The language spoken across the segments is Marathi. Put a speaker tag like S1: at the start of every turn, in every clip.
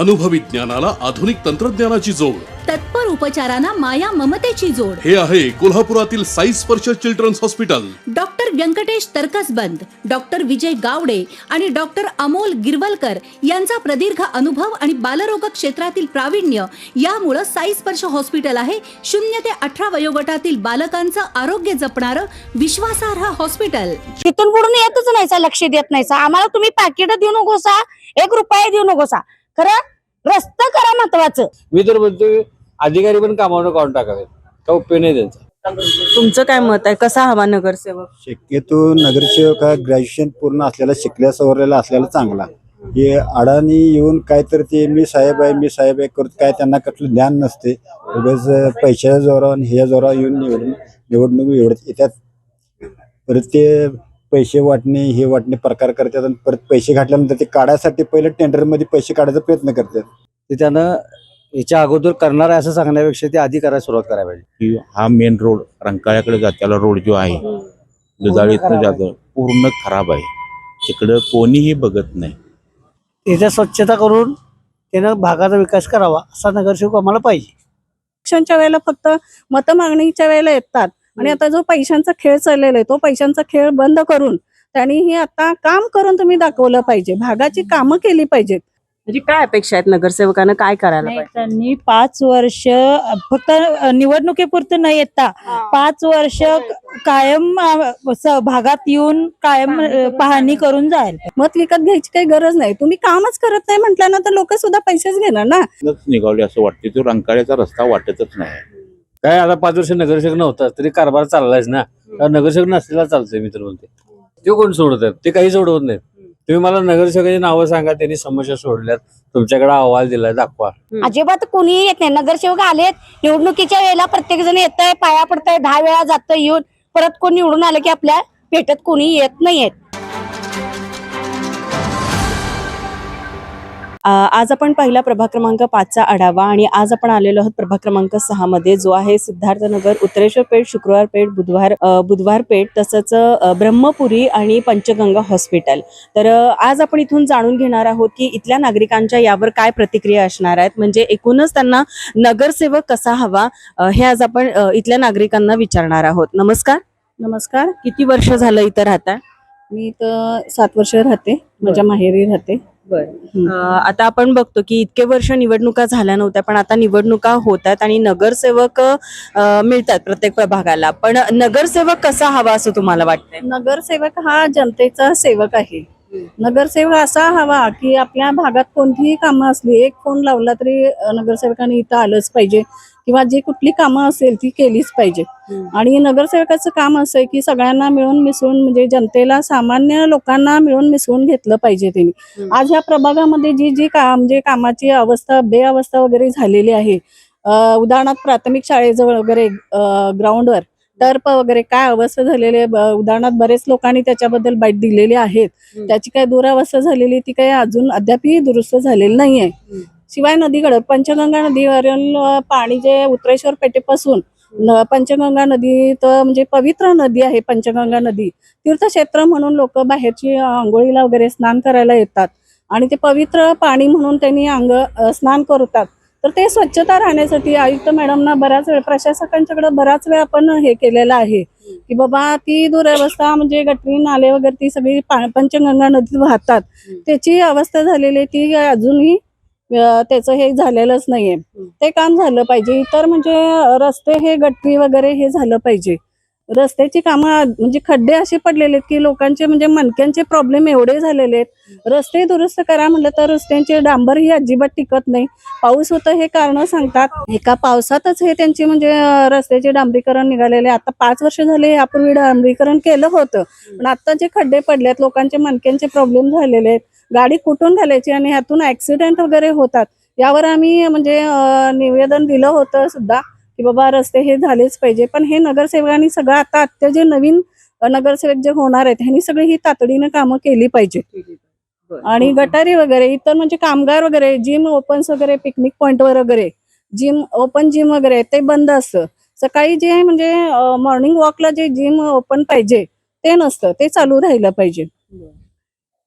S1: अनुभवी ज्ञानाला आधुनिक तंत्रज्ञानाची जोड.
S2: तत्पर उपचारांना माया ममतेची जोड.
S1: हे आहे कोल्हापुरातील Sai Sparsh children's hospital.
S2: Doctor Venkatesh Taraksaband doctor Vijay Gawade आणि डॉक्टर अमोल गिरवलकर यांचा प्रदीर्घ अनुभव आणि बालरोग क्षेत्रातील प्रावीण्य यामुळं साई स्पर्श हॉस्पिटल आहे. शून्य ते अठरा वयोगटातील बालकांचं आरोग्य जपणारं विश्वासार्ह हॉस्पिटल.
S3: तिथून पुढून येतच नाही सा, लक्ष देत नाही सा. आम्हाला तुम्ही पॅकेट देऊ नकोसा एक रुपया देऊ नकोसा. खरं? रस्ता करा महत्वाचं.
S4: मी तर म्हणतोय अधिकारी पण कामावर काढून टाकावेत. का उपयोग नाही त्यांचा.
S5: तुमचं काय मत आहे? कसा हवा नगरसेवक?
S6: शक्यतो नगरसेवक हा ग्रॅज्युएशन पूर्ण असलेला शिकल्या सवरलेला असलेला चांगला. हे अडाणी येऊन काय तर ते मी साहेब आहे मी साहेब आहे करत काय त्यांना कसलं ज्ञान नसते. उगाच पैशाच्या जोरावर आणि ह्या जोरावर येऊन निवडून निवडणूक एवढं येतात. परत ते पैसे वाटणे हे वाटणे प्रकार करतात आणि परत पैसे घातल्यानंतर ते काढायसाठी पहिले टेंडरमध्ये पैसे काढायचा प्रयत्न करतात.
S4: ते त्यानं याच्या अगोदर करणार आहे असं सांगण्यापेक्षा ते आधी करायला सुरुवात करायला पाहिजे.
S7: की हा मेन रोड रंकाळ्याकडे जात्याला रोड जो आहे दुधाळीतनं जातो पूर्ण खराब आहे. तिकडं कोणीही बघत नाही.
S8: त्याच्या स्वच्छता करून त्यानं भागाचा विकास करावा असा नगरसेवक आम्हाला पाहिजे.
S5: इलेक्शनच्या वेळेला फक्त मत मागणीच्या वेळेला येतात. आणि आता जो पैशांचा खेळ चाललेला आहे तो पैशांचा खेळ बंद करून त्यांनी हे आता काम करून तुम्ही दाखवलं पाहिजे. भागाची कामं केली पाहिजेत.
S9: म्हणजे काय अपेक्षा आहेत नगरसेवकांना? काय करायला
S10: नाही,
S9: पाहिजे?
S10: त्यांनी पाच वर्ष फक्त निवडणुकीपुरतं न येता पाच वर्ष कायम अ, स- भागात येऊन कायम अ, पाहणी करून जाईल
S5: मत विकत घ्यायची काही गरज नाही. तुम्ही कामच करत नाही म्हटल्यानंतर लोक सुद्धा पैसेच घेणार ना.
S7: निघावले असं वाटते. तो रंकाळ्याचा रस्ता वाटतच नाही.
S4: काय आता पाच वर्ष नगरसेवक नव्हता तरी कारभार चाललायच ना. नगरसेवक नसलेला चालतोय मित्र म्हणते ते कोण सोडत आहेत ते काही सोडवत नाहीत. तुम्ही मला नगरसेवकाची नावं सांगा त्यांनी समस्या सोडल्यात. तुमच्याकडे अहवाल दिलाय दाखवा.
S3: अजिबात कोणीही येत नाही. नगरसेवक आलेत निवडणुकीच्या वेळेला प्रत्येक जण येत आहे पाया पडतंय दहा वेळा जातं येऊन परत कोण निवडून आलं की आपल्या भेटत कोणी येत नाहीयेत.
S9: आज आपण पहिला प्रभाग क्रमांक पाचचा आढावा आणि आज आपण आलेलो आहोत प्रभाग क्रमांक सहा मध्ये जो आहे सिद्धार्थनगर उत्तरेश्वर पेठ शुक्रवार पेठ बुधवार बुधवार पेठ तसंच ब्रह्मपुरी आणि पंचगंगा हॉस्पिटल. तर आज आपण इथून जाणून घेणार आहोत की इथल्या नागरिकांच्या यावर काय प्रतिक्रिया असणार आहेत. म्हणजे एकूणच त्यांना नगरसेवक कसा हवा हे आज आपण इथल्या नागरिकांना विचारणार आहोत. नमस्कार.
S5: नमस्कार.
S9: किती वर्ष झालं इथं राहता
S5: मी इथं सात वर्ष राहते. माझ्या माहेरी राहते.
S9: अ, आता आपण बघतो की इतके वर्ष निवडणुका झाल्या नव्हत्या पण आता निवडणुका होत आहेत आणि नगरसेवक मिळतात प्रत्येक प्रभागाला पण नगरसेवक कसा हवा असं तुम्हाला वाटतंय?
S5: नगरसेवक हा जनतेचा सेवक आहे. नगरसेवक असा हवा की आपल्या भागात कोणतीही कामं असली एक फोन लावला तरी नगरसेवकाने इथं आलंच पाहिजे किंवा जी कुठली कामं असेल ती केलीच पाहिजे. आणि नगरसेवकाचं काम असं आहे की सगळ्यांना मिळून मिसळून म्हणजे जनतेला सामान्य लोकांना मिळून मिसळून घेतलं पाहिजे त्यांनी. आज ह्या प्रभागामध्ये जी जी काम म्हणजे कामाची अवस्था बेअवस्था वगैरे झालेली आहे उदाहरणार्थ प्राथमिक शाळेजवळ वगैरे ग्राउंडवर टर्प वगैरे काय अवस्था झालेली आहे? उदाहरणार्थ बरेच लोकांनी त्याच्याबद्दल बाईट दिलेली आहेत. त्याची काय दुरावस्था झालेली ती काही अजून अद्यापही दुरुस्त झालेली नाहीये. शिवाय नदीकडे पंचगंगा नदीवरील पाणी जे उत्तरेश्वर पेठेपासून पंचगंगा नदी तर म्हणजे पवित्र नदी आहे पंचगंगा नदी. तीर्थक्षेत्र म्हणून लोक बाहेरची आंघोळीला वगैरे स्नान करायला येतात. आणि ते पवित्र पाणी म्हणून त्यांनी अंग स्नान करतात. तर ते स्वच्छता राहण्यासाठी आयुक्त मॅडमना बऱ्याच वेळ प्रशासकांच्याकडे बराच वेळ आपण हे केलेलं आहे. की बाबा ती दुरावस्था म्हणजे गटरी नाले वगैरे ती सगळी पंचगंगा नदीत वाहतात. त्याची अवस्था झालेली आहे, ती अजूनही त्याचं हे झालेलंच नाहीये. ते काम झालं पाहिजे. इतर म्हणजे रस्ते हे गटरी वगैरे हे झालं पाहिजे. रस्त्याची कामं म्हणजे खड्डे असे पडलेले आहेत की लोकांचे म्हणजे मणक्यांचे प्रॉब्लेम एवढे झालेले आहेत. रस्ते दुरुस्त करा म्हटलं तर रस्त्यांचे डांबर ही अजिबात टिकत नाही. पाऊस होतं हे कारण सांगतात. एका पावसातच हे त्यांचे म्हणजे रस्त्याचे डांबरीकरण निघालेले आता पाच वर्ष झाले यापूर्वी डांबरीकरण केलं होतं. पण आता जे खड्डे पडलेत लोकांचे मणक्यांचे प्रॉब्लेम झालेले आहेत. गाडी कुठून घालायची आणि ह्यातून ऍक्सिडेंट वगैरे होतात. यावर आम्ही म्हणजे निवेदन दिलं होतं सुद्धा. की बाबा रस्ते हे झालेच पाहिजे. पण हे नगरसेवकांनी सगळं आता आत्ता जे नवीन नगरसेवक जे होणार आहेत ह्यांनी सगळी ही तातडीनं कामं केली पाहिजे. आणि गटारी वगैरे इतर म्हणजे कामगार वगैरे जिम ओपन्स वगैरे पिकनिक पॉइंटवर वगैरे जिम ओपन जिम वगैरे ते बंद असतं. सकाळी जे म्हणजे मॉर्निंग वॉकला जे जिम ओपन पाहिजे ते नसतं. ते चालू राहिलं पाहिजे.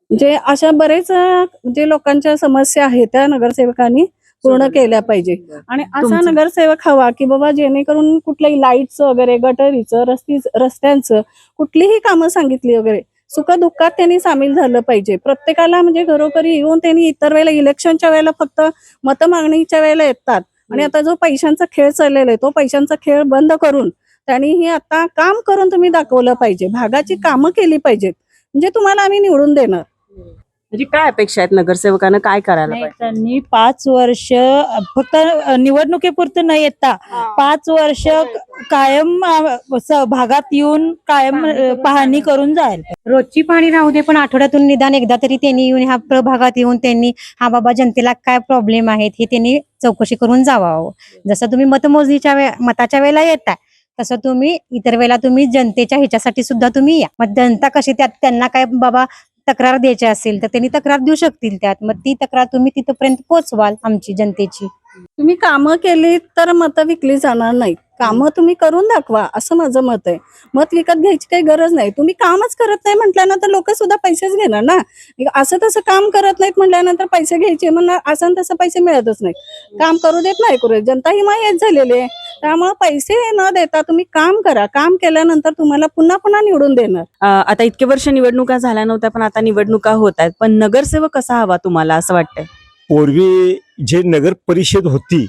S5: म्हणजे अशा बरेच म्हणजे लोकांच्या समस्या आहेत त्या नगरसेवकांनी पूर्ण केल्या पाहिजे. आणि असा नगरसेवक हवा की बाबा जेणेकरून कुठल्याही लाईटचं वगैरे गटरीचं रस्ती रस्त्यांचं कुठलीही कामं सांगितली वगैरे सुखदुःखात त्यांनी सामील झालं पाहिजे. प्रत्येकाला म्हणजे घरोघरी येऊन त्यांनी इतर वेळेला इलेक्शनच्या वेळेला फक्त मत मागणीच्या वेळेला येतात. आणि आता जो पैशांचा खेळ चाललेला आहे तो पैशांचा खेळ बंद करून त्यांनी हे आता काम करून तुम्ही दाखवलं पाहिजे. भागाची कामं केली पाहिजेत. म्हणजे तुम्हाला आम्ही निवडून देणार.
S9: म्हणजे काय अपेक्षा आहेत नगरसेवकानं? काय करायला
S10: नाही,
S9: पाहिजे?
S10: त्यांनी पाच वर्ष फक्त निवडणुकीपुरतं न येता पाच वर्ष कायम अ, स- भागात येऊन कायम अ, पाहणी करून जाईल
S3: रोजची पाणी राहू दे पण आठवड्यातून निदान एकदा तरी त्यांनी येऊन ह्या प्रभागात येऊन त्यांनी हा बाबा जनतेला काय प्रॉब्लेम आहेत हे त्यांनी चौकशी करून जावावं. जसं तुम्ही मतमोजणीच्या वे मताच्या वेळेला येताय तसं तुम्ही इतर वेळेला तुम्ही जनतेच्या ह्याच्यासाठी सुद्धा तुम्ही या. मग जनता कशी त्यात त्यांना काय बाबा तक्रार द्यायची असेल तर त्यांनी तक्रार देऊ शकतील त्यात. मग ती तक्रार तुम्ही तिथपर्यंत पोहोचवाल आमची जनतेची.
S5: तुम्ही कामं केली तर मतं विकली जाणार नाहीत. कामं तुम्ही करून दाखवा असं माझं मत आहे. मत विकत घ्यायची काही गरज नाही. तुम्ही कामच करत नाही म्हटल्यानंतर लोक सुद्धा पैसेच घेणार ना? असं तसं काम करत नाहीत म्हटल्यानंतर पैसे घ्यायचे म्हणणार असं तसं पैसे मिळतच नाही काम करू देत नाही करू देत जनता ही माहीत झालेली आहे. त्यामुळे पैसे न देता तुम्ही काम करा. काम केल्यानंतर तुम्हाला पुन्हा पुन्हा निवडून देणार.
S9: आता इतके वर्ष निवडणुका झाल्या नव्हत्या पण आता निवडणुका होत आहेत. पण नगरसेवक कसा हवा तुम्हाला असं वाटतंय?
S11: पूर्वी जे नगर परिषद होती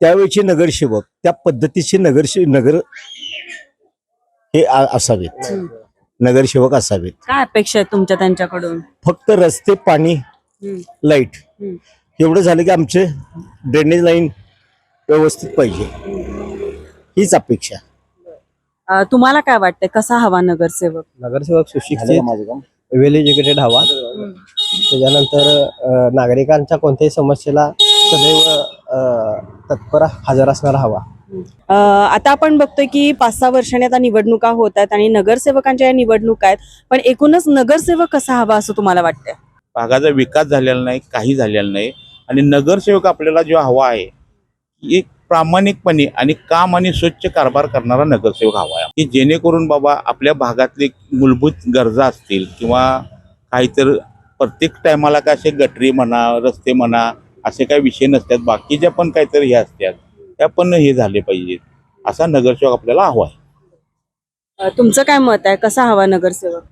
S11: त्यावेळेचे नगरसेवक त्या पद्धतीचे नगरसे नगर हे आ- असावेत. नगरसेवक असावेत.
S9: काय अपेक्षा आहेत तुमच्या त्यांच्याकडून?
S11: फक्त रस्ते पाणी
S9: हम्म.
S11: लाइट.
S9: हम्म.
S11: एवढं झालं की आमचे ड्रेनेज लाईन व्यवस्थित पाहिजे. हीच अपेक्षा.
S9: अं, तुम्हाला काय वाटतंय? कसा हवा नगरसेवक?
S8: नगरसेवक सुशिक्षित वेल एज्युकेटेड हवा. त्याच्यानंतर अ, नागरिकांच्या कोणत्याही समस्येला सदैव अ, तत्पर हजर असणारा हवा.
S9: अं, आता आपण बघतोय की पाच सहा वर्षांनी आता निवडणुका होत आहेत आणि नगरसेवकांच्या या निवडणुका आहेत. पण एकूणच नगरसेवक कसा हवा असं तुम्हाला वाटतंय?
S7: भागाचा विकास झालेला नाही काही झालेला नाही. आणि नगरसेवक आपल्याला जो हवा आहे एक प्रामाणिकपणे आणि काम आणि स्वच्छ कारभार करणारा नगरसेवक हवा आहे. की जेणेकरून बाबा आपल्या भागातले मूलभूत गरजा असतील किंवा काहीतरी प्रत्येक टायमाला काय असे गटरी म्हणा रस्ते म्हणा असे काही विषय नसतात. बाकीच्या पण काहीतरी हे असतात. त्या पण हे झाले पाहिजेत असा नगरसेवक आपल्याला हवा आहे.
S9: तुमचं काय मत आहे? कसा हवा नगरसेवक?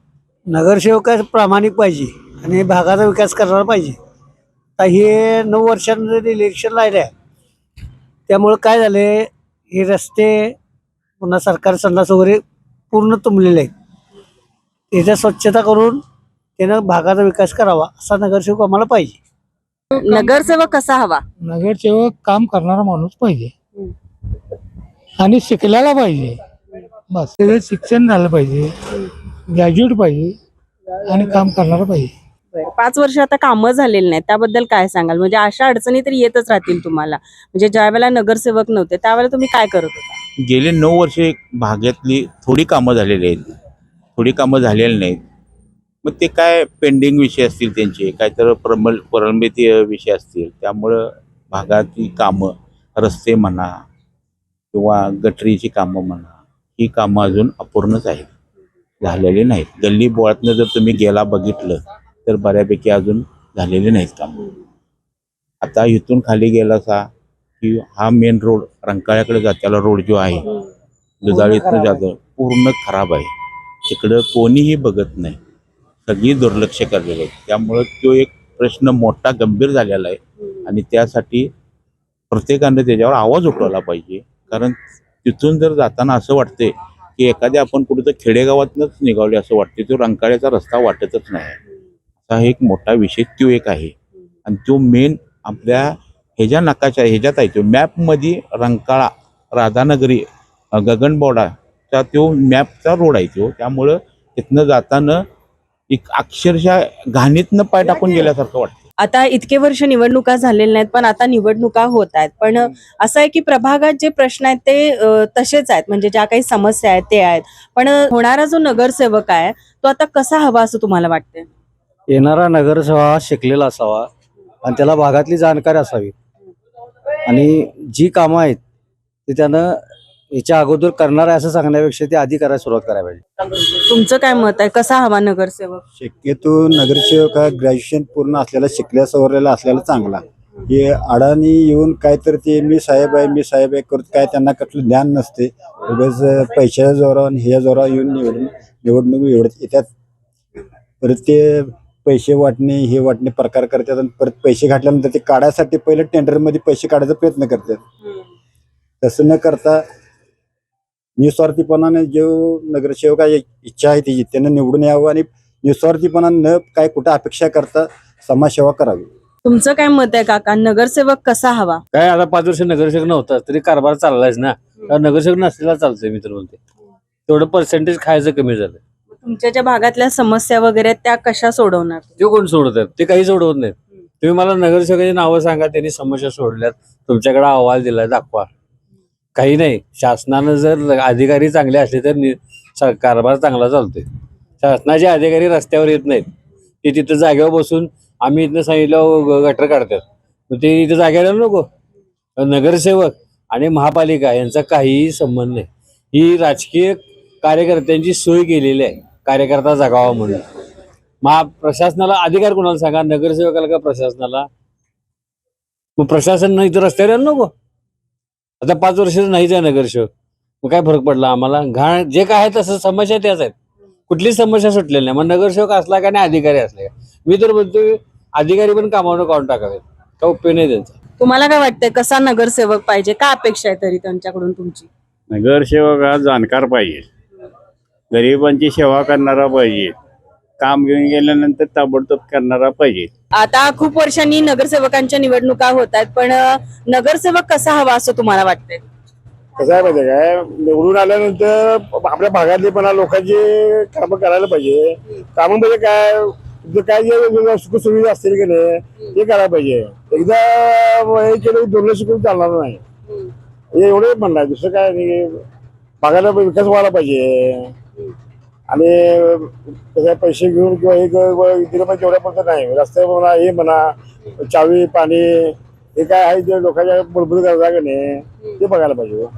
S8: नगरसेवक प्रामाणिक पाहिजे आणि भागाचा विकास करणार पाहिजे. आता हे नऊ वर्षांनंतर इलेक्शन राहिलं आहे त्यामुळं काय झाले हे रस्ते पुन्हा सरकार संडास वगैरे पूर्ण तुंबलेले आहेत. त्याच्या स्वच्छता करून त्यानं भागाचा विकास करावा असा नगरसेवक आम्हाला पाहिजे.
S9: नगरसेवक कसा हवा?
S8: नगरसेवक काम करणारा माणूस पाहिजे. आणि शिकलेला पाहिजे. बस. त्याचं शिक्षण झालं पाहिजे. ग्रॅज्युएट पाहिजे. आणि काम करणारा पाहिजे.
S9: पाच वर्ष आता कामं झालेली नाहीत. त्याबद्दल काय सांगाल? म्हणजे अशा अडचणी तर येतच राहतील तुम्हाला. म्हणजे ज्या वेळेला नगरसेवक नव्हते त्यावेळेला तुम्ही काय करत होता?
S7: गेले नऊ वर्षे भागातली थोडी कामं झालेली आहेत. थोडी कामं झालेली नाहीत. मग ते काय पेंडिंग विषय असतील त्यांचे? काहीतरी प्रमल प्रलंबित विषय असतील. त्यामुळं भागातली कामं रस्ते म्हणा किंवा गटरीची कामं म्हणा ही कामं अजून अपूर्णच आहेत. झालेली नाहीत. गल्ली बोळातनं जर तुम्ही गेला बघितलं तर बऱ्यापैकी अजून झालेले नाहीत कामं. आता इथून खाली गेला सा की हा मेन रोड रंकाळ्याकडे जात्याला रोड जो आहे दुधाळीतनं जातो. पूर्ण खराब आहे. तिकडं कोणीही बघत नाही. सगळी दुर्लक्ष करलेले आहेत त्यामुळं तो एक प्रश्न मोठा गंभीर झालेला आहे. आणि त्यासाठी प्रत्येकानं त्याच्यावर आवाज उठवला पाहिजे. कारण तिथून जर जाताना असं वाटते की एखाद्या आपण कुठं खेडेगावातनंच निघावले असं वाटते तो रंकाळ्याचा रस्ता वाटतच नाही. असा एक मोठा विषय तो एक आहे. आणि तो मेन आपल्या ह्याच्या नकाशा ह्याच्यात आहे तो मॅपमध्ये रंकाळा राधानगरी अ, गगनबावडाचा तो मॅपचा रोड आहे तो. त्यामुळं तिथनं जाताना एक अक्षरशः घाणीतनं पाय टाकून गेल्यासारखं वाटतं.
S9: आता इतके वर्ष निवडणुका झालेल्या नाहीत पण आता निवडणुका होत आहेत. पण असं आहे की प्रभागात जे प्रश्न आहेत ते तसेच आहेत. म्हणजे ज्या काही समस्या आहेत ते आहेत. पण होणारा जो नगरसेवक आहे तो आता कसा हवा असं तुम्हाला वाटतंय?
S8: येणारा नगरसेवक हा शिकलेला असावा आणि त्याला भागातली जाणकारी असावी. आणि जी कामं आहेत ते त्यानं याच्या अगोदर करणार आहे असं सांगण्यापेक्षा ते आधी करायला सुरुवात करायला पाहिजे.
S9: तुमचं काय मत आहे? कसा हवा नगरसेवक?
S6: शक्यतो नगरसेवक हा ग्रॅज्युएशन पूर्ण असलेला शिकल्या सवरलेला असलेला चांगला. हे अडाणी येऊन काय तर ते मी साहेब आहे मी साहेब आहे करत काय त्यांना कसलं ज्ञान नसते. उगाच पैशाच्या जोरावर आणि ह्या जोरावर येऊन निवडून निवडणूक एवढत येतात. परत ते पैसे वाटणे हे वाटणे प्रकार करतात आणि परत पैसे घातल्यानंतर ते काढायसाठी पहिले टेंडरमध्ये पैसे काढायचा प्रयत्न करतात. तसं न करता निस्वार्थीपणाने जो नगरसेवकाची इच्छा आहे त्याची त्यानं निवडून यावं आणि निस्वार्थीपणाने न काय कुठं अपेक्षा करता समाजसेवा करावी.
S9: तुमचं काय मत आहे काका? नगरसेवक कसा हवा?
S4: काय आता पाच वर्ष नगरसेवक नव्हता तरी कारभार चाललायच ना. नगरसेवक नसलेला चालतोय मी तर म्हणते. तेवढं पर्सेंटेज खायचं कमी झालं
S9: तुमच्या ज्या भागातल्या समस्या वगैरे त्या कशा सोडवणार?
S4: ते कोण सोडतात ते काही सोडवत नाहीत. तुम्ही मला नगरसेवकाची नावं सांगा त्यांनी समस्या सोडल्यात. तुमच्याकडे अहवाल दिलाय दाखवा. काही नाही. शासनानं जर अधिकारी चांगले असले तर नि- कारभार चांगला चालतोय. शासनाचे अधिकारी रस्त्यावर येत नाहीत. ते तिथं जागेवर बसून आम्ही इथनं सांगितलं ग- गटर काढतात. मग ते इथं जागेला नको. नगरसेवक आणि महापालिका यांचा काहीही संबंध नाही. ही राजकीय कार्यकर्त्यांची सोय केलेली आहे. कार्यकर्ता जगावा म्हणून. महा प्रशासनाला अधिकार कोणाला सांगा? नगरसेवकाला का प्रशासनाला? मग प्रशासन नाही तर रस्त्यावर यायला नको. आता पाच वर्ष नाहीच आहे नगरसेवक. मग काय फरक पडला आम्हाला? घाण जे काय आहे तसं समस्या त्याच आहेत. कुठलीच समस्या सुटलेली नाही. मग नगरसेवक असला का नाही अधिकारी असला का? मी तर म्हणतोय अधिकारी पण कामावर काढून टाकावेत. का उपयोग नाही त्यांचा.
S9: तुम्हाला काय वाटतंय कसा नगरसेवक पाहिजे? का अपेक्षा आहे तरी त्यांच्याकडून तुमची?
S12: नगरसेवक हा जाणकार पाहिजे. गरिबांची सेवा करणारा पाहिजे. काम घेऊन गेल्यानंतर ताबडतोब करणारा पाहिजे.
S9: आता खूप वर्षांनी नगरसेवकांच्या निवडणुका होत आहेत पण नगरसेवक कसा हवा असं तुम्हाला वाटतंय?
S12: कसं आहे माहिती काय? निवडून आल्यानंतर आपल्या भागातली पण लोकांची कामं करायला पाहिजे. कामं म्हणजे काय? काय जे सुखसुविधा असतील की नाही ते करायला पाहिजे. एकदा हे केलं की दुर्लक्ष करून चालणार नाही. हे एवढे म्हणणं आहे. दुसरं काय नाही. भागाला विकास व्हायला पाहिजे. आणि त्याचे पैसे घेऊन किंवा हे क- दिलं नाही. रस्ते म्हणा हे म्हणा चावी पाणी हे काय आहे जे लोकांच्या मूलभूत गरजा नाही ते बघायला पाहिजे हो.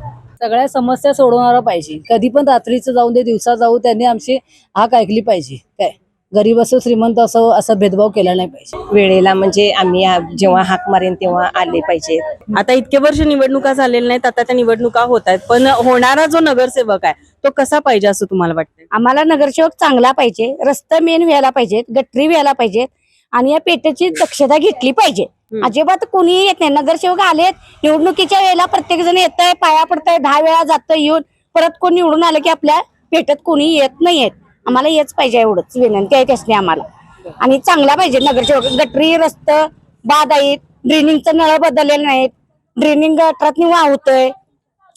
S10: सगळ्या समस्या सोडवणारा पाहिजे. कधी पण रात्रीचं जाऊन दे दिवसा जाऊ त्यांनी आमची हाक ऐकली पाहिजे. काय? गरीब असो श्रीमंत असो असा भेदभाव केला नाही पाहिजे.
S3: वेळेला म्हणजे आम्ही जेव्हा हाक मारेन तेव्हा आले पाहिजे.
S9: आता इतके वर्ष निवडणुका झालेल्या नाहीत आता त्या निवडणुका होत आहेत. पण होणारा जो नगरसेवक आहे तो कसा पाहिजे असं तुम्हाला वाटतंय?
S3: आम्हाला नगरसेवक चांगला पाहिजे रस्ते मेन व्हायला पाहिजेत गटरी व्हायला पाहिजेत आणि या पेटेची दक्षता घेतली पाहिजे. अजिबात कोणीही येत नाही. नगरसेवक आलेत निवडणुकीच्या वेळेला प्रत्येक जण येत आहे पाया पडतंय दहा वेळा जातं येऊन परत कोण निवडून आलं की आपल्या पेटत कोणी येत नाहीयेत. आम्हाला हेच पाहिजे एवढंच विनंती आहे त्यासने आम्हाला. आणि चांगला पाहिजे नगरसेवक गटरी रस्त बाद आहेत ड्रेनिंगचं नळ बदललेलं नाहीत. ड्रेनिंग गटरात वाहतोय.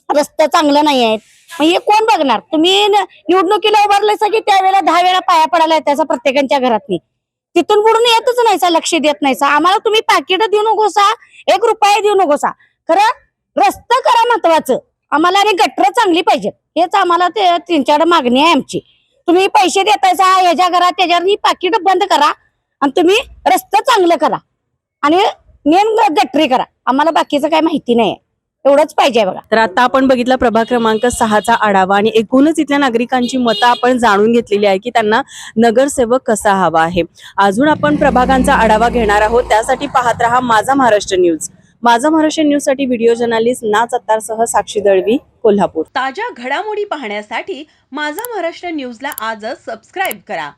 S3: रस्ता चांगला नाही आहेत. मग हे कोण बघणार? तुम्ही निवडणुकीला उभारले की त्यावेळेला दहा वेळा पाया पडायला त्याचा प्रत्येकाच्या घरात तिथून पुढून येतच नाही सा लक्ष देत नाही सा. आम्हाला तुम्ही पाकिट देऊ नकोसा एक रुपया देऊ नकोसा खरं रस्ता करा महत्वाचं. आम्हाला आणि गटर चांगली पाहिजे हेच आम्हाला ते त्यांच्याकडे मागणी आहे आमची. तुम्ही पैसे देतायचा ह्याच्या घरात त्याच्यावर पाकिट बंद करा आणि तुम्ही रस्ता चांगलं करा. आणि नेम गटरी करा. आम्हाला बाकीचं काय माहिती नाही एवढंच पाहिजे बघा.
S9: तर आता आपण बघितला प्रभाग क्रमांक सहाचा आढावा आणि एकूणच इथल्या नागरिकांची मतं आपण जाणून घेतलेली आहे की त्यांना नगरसेवक कसा हवा आहे. अजून आपण प्रभागांचा आढावा घेणार आहोत. त्यासाठी पाहत राहा माझा महाराष्ट्र न्यूज. माझा महाराष्ट्र न्यूजसाठी व्हिडिओ जर्नालिस्ट नाच अत्तारसह साक्षी दळवी कोल्हापूर.
S13: ताज्या घडामोडी पाहण्यासाठी माझा महाराष्ट्र न्यूजला आजच सबस्क्राईब करा.